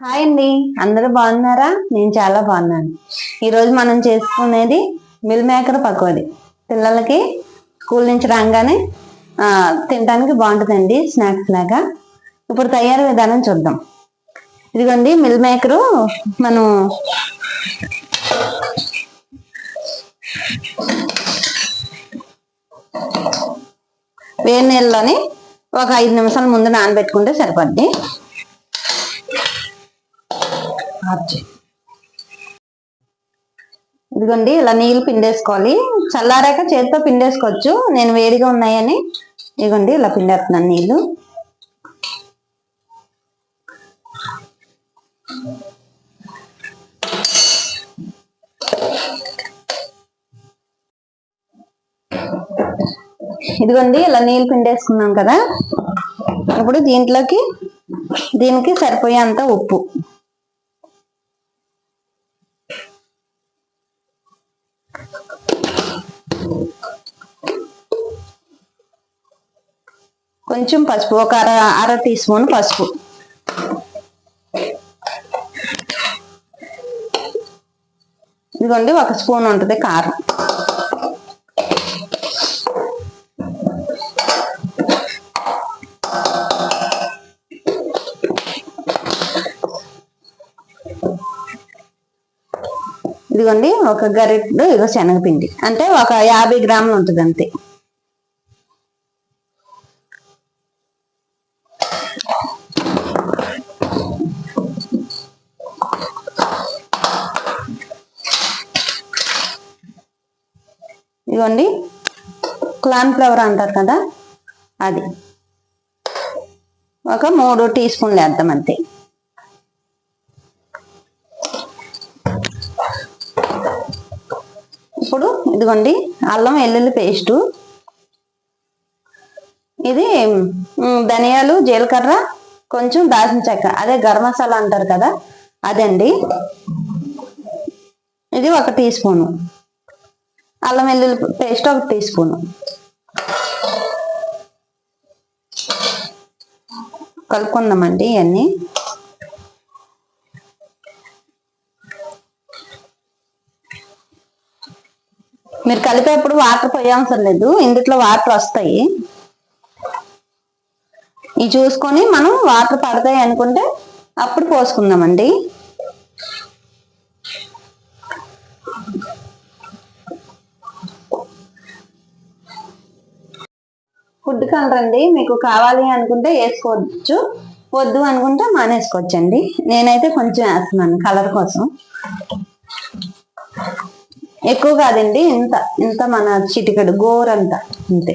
Hi అండి. అందరూ బాగున్నారా? నేను చాలా బాగున్నాను. ఈరోజు మనం చేసుకునేది మిల్ మేకర్ పకోడీ. పిల్లలకి స్కూల్ నుంచి రాగానే తినడానికి బాగుంటుందండి స్నాక్స్ లాగా. ఇప్పుడు తయారు విధానం చూద్దాం. ఇదిగోండి మిల్ మేకరు మనం వేడి నీళ్ళలోని ఒక ఐదు నిమిషాల ముందు నానబెట్టుకుంటే సరిపోద్ది. ఇదిగోండి ఇలా నీళ్ళు పిండేసుకోవాలి. చల్లారాక చేతితో పిండేసుకోవచ్చు. నేను వేడిగా ఉన్నాయని. ఇదిగోండి ఇలా పిండేస్తున్నాను నీళ్ళు. ఇదిగోండి ఇలా నీళ్ళు పిండేసుకున్నాం కదా. ఇప్పుడు దీంట్లోకి దీనికి సరిపోయేంత ఉప్పు. కొంచెం పసుపు ఒక అర అర టీ స్పూన్ పసుపు. ఇదిగోండి ఒక స్పూన్ ఉంటుంది కారం. ఇదిగోండి ఒక గరిటెడు ఇదిగో శనగపిండి. అంటే ఒక యాభై గ్రాములు ఉంటుంది అంతే. ఇదిగోండి క్లాన్ ఫ్లవర్ అంటారు కదా అది. ఒక మూడు టీ స్పూన్లు వేద్దాం అంతే. ఇప్పుడు ఇదిగోండి అల్లం వెల్లుల్లి పేస్టు. ఇది ధనియాలు జీలకర్ర కొంచెం దాల్చిన చెక్క. అదే గరం మసాలా అంటారు కదా అదండి. ఇది ఒక టీ స్పూను. అల్లం వెల్లుల్లి పేస్ట్ ఒక టీ స్పూను. కలుపుకుందామండి ఇవన్నీ మీరు కలిపేప్పుడు వాటర్ పోయవసరం లేదు. ఇందుట్లో వాటర్ వస్తాయి. ఇవి చూసుకొని మనం వాటర్ పడతాయి అనుకుంటే అప్పుడు పోసుకుందామండి. ఫుడ్ కలర్ అండి మీకు కావాలి అనుకుంటే వేసుకోవచ్చు. వద్దు అనుకుంటే మానేసుకోవచ్చండి. నేనైతే కొంచెం వేస్తున్నాను కలర్ కోసం. ఎక్కువ కాదండి ఇంత ఇంత మన చిటికడు గోరంత అంతే.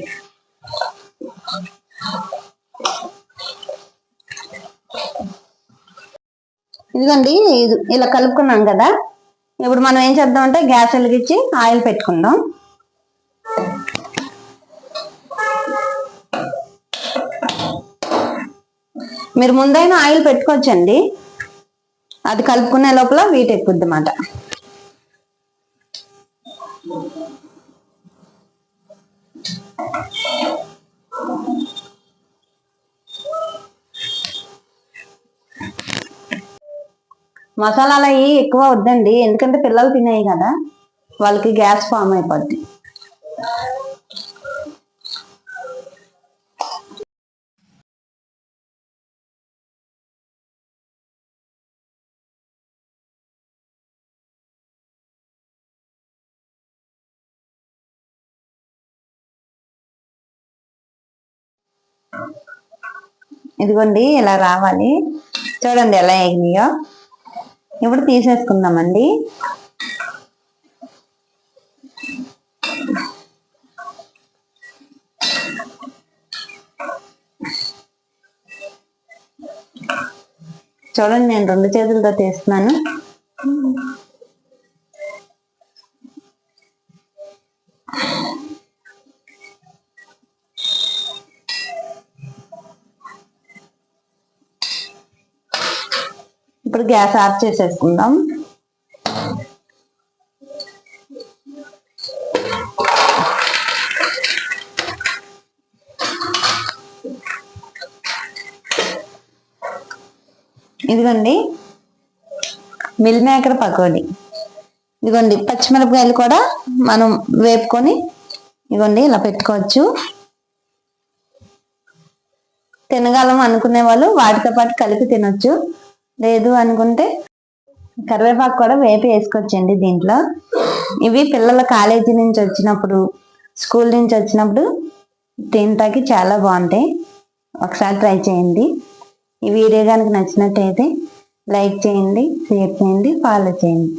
ఇదిగోండి ఇది ఇలా కలుపుకున్నాం కదా. ఇప్పుడు మనం ఏం చేద్దామంటే గ్యాస్ వెలిగించి ఆయిల్ పెట్టుకుందాం. మీరు ముందైనా ఆయిల్ పెట్టుకోవచ్చండి. అది కలుపుకునే లోపల వీట్ ఎక్కుద్ది అన్నమాట మసాలాలు అవి ఎక్కువ వద్దండి. ఎందుకంటే పిల్లలు తినేవి కదా. వాళ్ళకి గ్యాస్ ఫామ్ అయిపోద్ది. ఇదిగోండి ఇలా రావాలి. చూడండి ఎలా ఎగినాయో. ఇప్పుడు తీసేసుకుందామండి. చూడండి నేను రెండు చేతులతో తీస్తున్నాను. ఇప్పుడు గ్యాస్ ఆఫ్ చేసేసుకుందాం. ఇదిగోండి మిల్ మేకర్ పకోడీ. ఇదిగోండి పచ్చిమిరపకాయలు కూడా మనం వేపుకొని ఇదిగోండి ఇలా పెట్టుకోవచ్చు. తినగలం అనుకునే వాళ్ళు వాటితో పాటు కలిపి తినొచ్చు. లేదు అనుకుంటే కరివేపాకు కూడా వేపి వేసుకోవచ్చండి దీంట్లో. ఇవి పిల్లల కాలేజీ నుంచి వచ్చినప్పుడు స్కూల్ నుంచి వచ్చినప్పుడు తినటానికి చాలా బాగుంటాయి. ఒకసారి ట్రై చేయండి. ఈ వీడియో కనుక నచ్చినట్టయితే లైక్ చేయండి షేర్ చేయండి ఫాలో చేయండి.